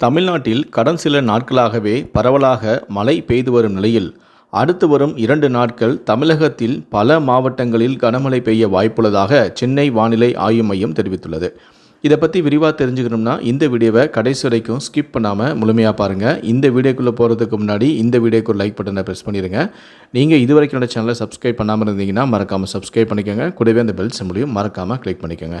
தமிழ்நாட்டில் கடந்த சில நாட்களாகவே பரவலாக மழை பெய்து வரும் நிலையில் அடுத்து வரும் இரண்டு நாட்கள் தமிழகத்தில் பல மாவட்டங்களில் கனமழை பெய்ய வாய்ப்புள்ளதாக சென்னை வானிலை ஆய்வு மையம் தெரிவித்துள்ளது. இதை பற்றி விரிவாக தெரிஞ்சுக்கணும்னா இந்த வீடியோவை கடைசி வரைக்கும் ஸ்கிப் பண்ணாமல் முழுமையாக பாருங்கள் இந்த வீடியோக்குள்ளே போகிறதுக்கு முன்னாடி இந்த வீடியோக்கு ஒரு லைக் பட்டனை ப்ரெஸ் பண்ணிடுங்க நீங்கள் இது வரைக்கும் என்னோட சேனலை சப்ஸ்கிரைப் பண்ணாமல் இருந்தீங்கன்னா மறக்காமல் சப்ஸ்கிரைப் பண்ணிக்கோங்க. கூடவே அந்த பெல் சிம்பிளையும் மறக்காமல் கிளிக் பண்ணிக்கோங்க.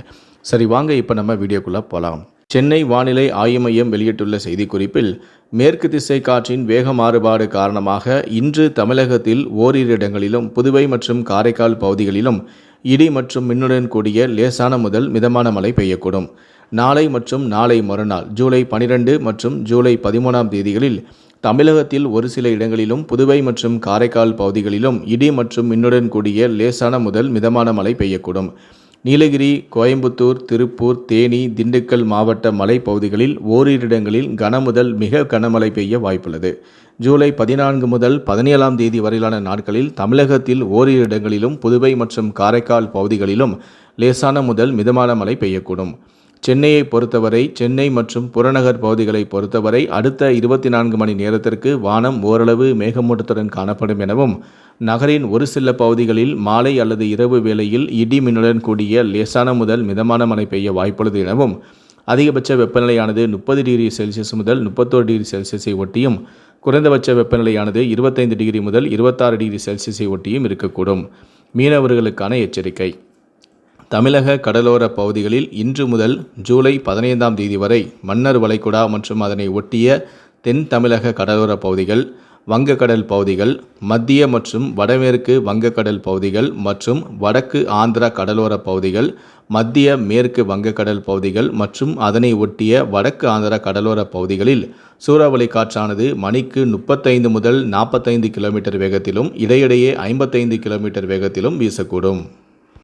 சரி வாங்க இப்போ நம்ம வீடியோக்குள்ளே போகலாம் சென்னை வானிலை ஆய்வு மையம் வெளியிட்டுள்ள செய்திக்குறிப்பில் மேற்கு திசை காற்றின் வேக மாறுபாடு காரணமாக இன்று தமிழகத்தில் ஓரிரு இடங்களிலும் புதுவை மற்றும் காரைக்கால் பகுதிகளிலும் இடி மற்றும் மின்னுடன் கூடிய லேசான முதல் மிதமான மழை பெய்யக்கூடும். நாளை மற்றும் நாளை மறுநாள் ஜூலை பனிரெண்டு மற்றும் ஜூலை பதிமூணாம் தேதிகளில் தமிழகத்தில் ஒரு சில இடங்களிலும் புதுவை மற்றும் காரைக்கால் பகுதிகளிலும் இடி மற்றும் மின்னுடன் கூடிய லேசான முதல் மிதமான மழை பெய்யக்கூடும். நீலகிரி கோயம்புத்தூர் திருப்பூர் தேனி திண்டுக்கல் மாவட்ட மலைப்பகுதிகளில் ஓரிரு இடங்களில் கனமுதல் மிக கனமழை பெய்ய வாய்ப்புள்ளது. ஜூலை பதினான்கு முதல் பதினேழாம் தேதி வரையிலான நாட்களில் தமிழகத்தில் ஓரிரு இடங்களிலும் புதுவை மற்றும் காரைக்கால் பகுதிகளிலும் லேசான முதல் மிதமான மழை பெய்யக்கூடும். சென்னையை பொறுத்தவரை சென்னை மற்றும் புறநகர் பகுதிகளை பொறுத்தவரை அடுத்த இருபத்தி நான்கு மணி நேரத்திற்கு வானம் ஓரளவு மேகமூட்டத்துடன் காணப்படும் எனவும் நகரின் ஒரு சில பகுதிகளில் மாலை அல்லது இரவு வேளையில் இடி மின்னுடன் கூடிய லேசான முதல் மிதமான மழை பெய்ய வாய்ப்புள்ளது எனவும் அதிகபட்ச வெப்பநிலையானது முப்பது டிகிரி செல்சியஸ் முதல் முப்பத்தோரு டிகிரி செல்சியஸை ஒட்டியும் குறைந்தபட்ச வெப்பநிலையானது இருபத்தைந்து டிகிரி முதல் இருபத்தாறு டிகிரி செல்சியஸை ஒட்டியும் இருக்கக்கூடும். மீனவர்களுக்கான எச்சரிக்கை. தமிழக கடலோர பகுதிகளில் இன்று முதல் ஜூலை பதினைந்தாம் தேதி வரை மன்னர் வளைகுடா மற்றும் அதனை ஒட்டிய தென் தமிழக கடலோர பகுதிகள் வங்கக்கடல் பகுதிகள் மத்திய மற்றும் வடமேற்கு வங்கக்கடல் பகுதிகள் மற்றும் வடக்கு ஆந்திரா கடலோர பகுதிகள் மத்திய மேற்கு வங்கக்கடல் பகுதிகள் மற்றும் அதனை ஒட்டிய வடக்கு ஆந்திரா கடலோர பகுதிகளில் சூறாவளி காற்றானது மணிக்கு முப்பத்தைந்து முதல் நாற்பத்தைந்து கிலோமீட்டர் வேகத்திலும் இடையிடையே ஐம்பத்தைந்து கிலோமீட்டர் வேகத்திலும் வீசக்கூடும்.